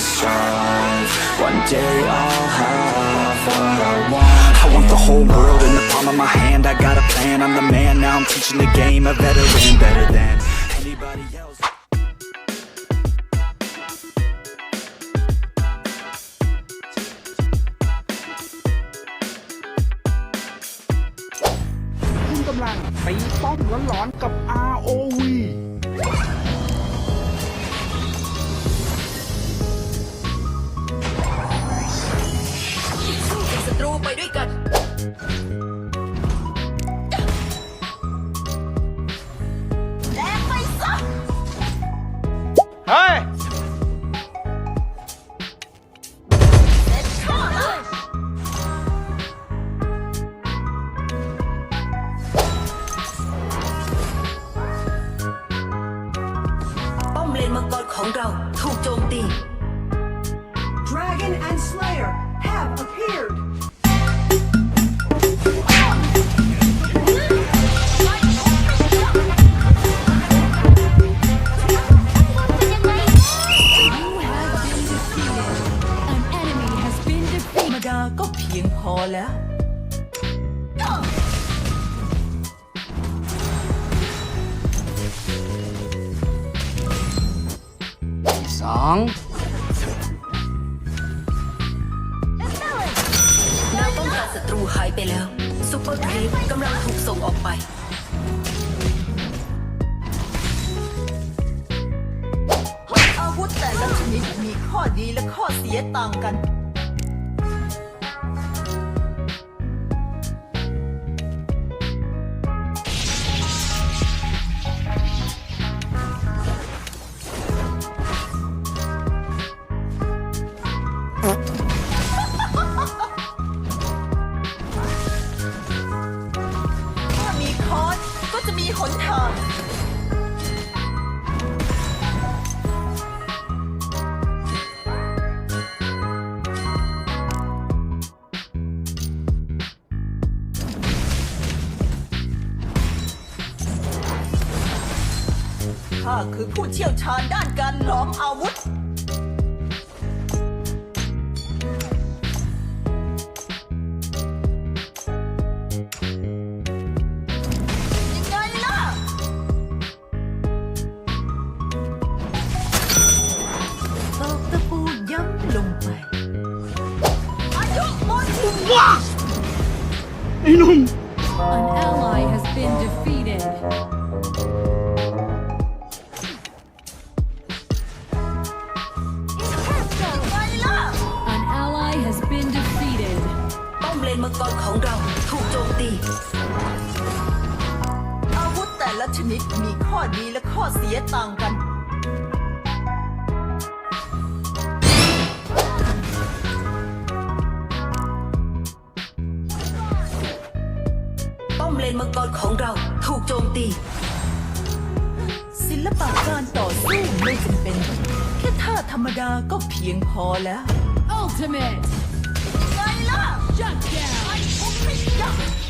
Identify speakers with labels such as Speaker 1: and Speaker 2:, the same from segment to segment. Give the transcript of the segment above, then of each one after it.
Speaker 1: to strive One day I'll have what I want. I want the whole world in the palm of my hand. I got a plan, I'm the man Now. I'm teaching the game. A veteran better than anybody else.
Speaker 2: Hãy subscribe cho kênh Ghiền Mì Gõ Để không bỏ lỡ những
Speaker 3: video hấp dẫn ไปด้วยกันแลกไปซะ
Speaker 2: เฮ้ย
Speaker 3: เด็ดข้าเลยป้อมเลนมังกรของเราถูกโจมตี
Speaker 4: Dragon and Slayer have appeared.
Speaker 3: นวป้องกันศัตรูหายไปแล้วซูเปอร์ครีปกำลังถูกส่งออกไป อาวุธแต่ละชนิดมีข้อดีและข้อเสียต่างกัน ข้าคือผู้เชี่ยวชาญด้านการหลอมอาวุธ ยังไงล่ะ ตอกตะปูย้ำลงไป อายุหม ตี อาวุธแต่ละชนิดมีข้อดีและข้อเสียต่างกัน ป้อมเลนมังกรของเราถูกโจมตี ศิลปะการต่อสู้ไม่จำเป็น แค่ท่าธรรมดาก็เพียงพอแล้ว
Speaker 5: Ultimate.
Speaker 3: ไงล่ะ
Speaker 5: Shut down.
Speaker 3: ไอ้พวกไม่ยัก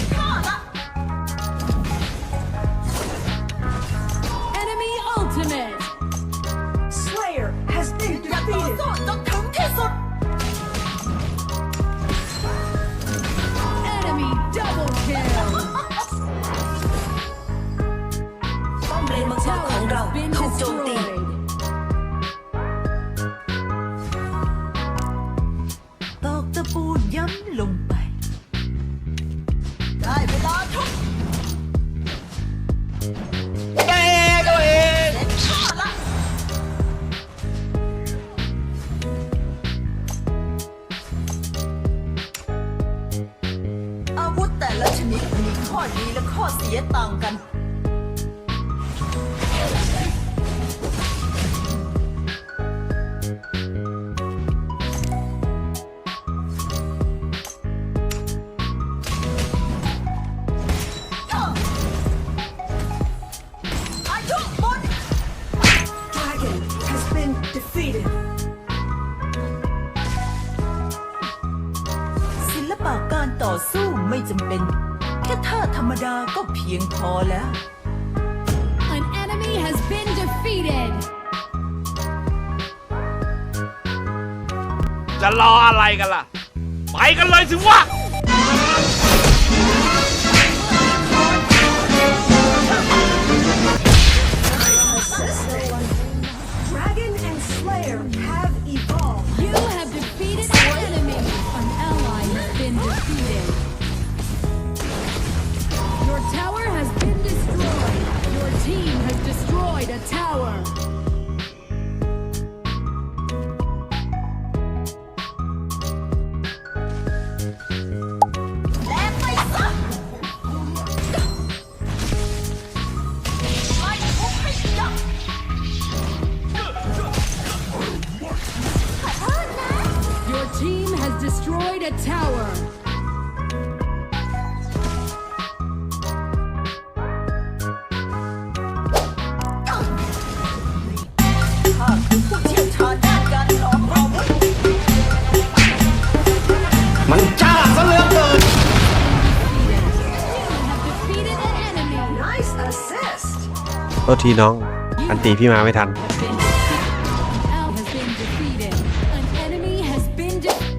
Speaker 6: ค่ท่าธรรมดาก็เพียงพอแล้ว
Speaker 1: An enemy has been defeated.
Speaker 3: จะรออะไรกันล่ะ ไปกันเลยสิวะ
Speaker 7: ษทีน้อง อันตีพี่มาไม่ทัน
Speaker 1: Al has been defeated. An enemy has been defeated.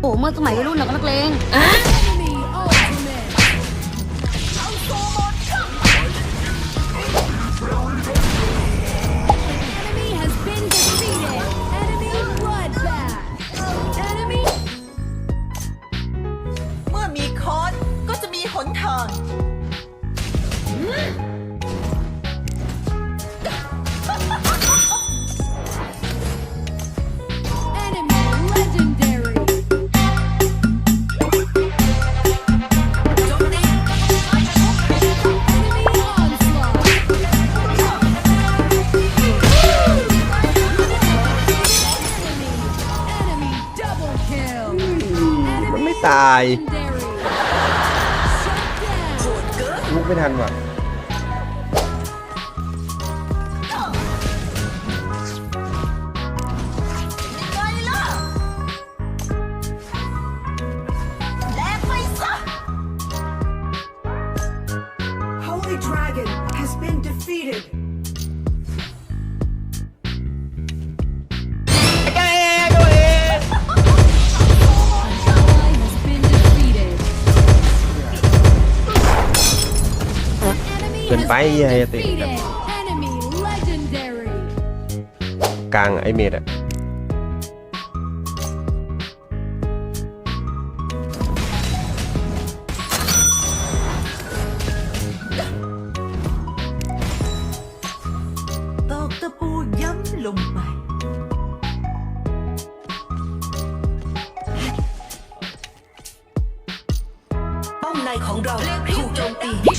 Speaker 5: โอ้เมื่อสมัยวัยรุ่นเราก็นักเลง
Speaker 6: ตา
Speaker 7: ย
Speaker 1: legendary. Shut down.
Speaker 7: ลุกไม่ทันว่ะ
Speaker 6: กิ
Speaker 7: นไป
Speaker 1: been
Speaker 7: อย่าอย่าเตี้
Speaker 1: ย
Speaker 7: กลางไอเมดอะ
Speaker 6: ตอกตะปูย้ำลงไปป้อมในของเราถูกโจมตี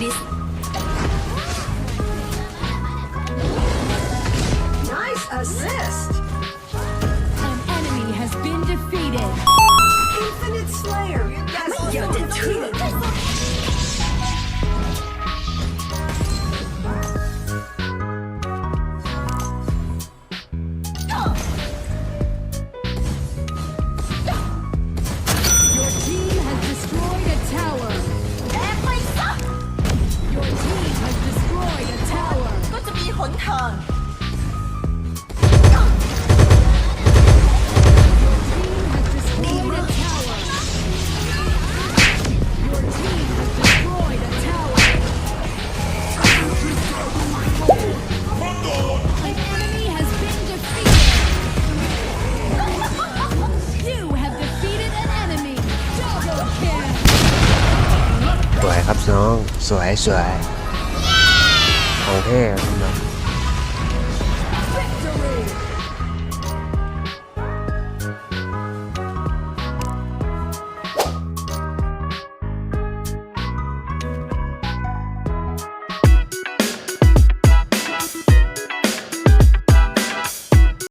Speaker 6: อีกนิด
Speaker 8: Nice assist.
Speaker 9: สวยสวยของเท่คุณน้อง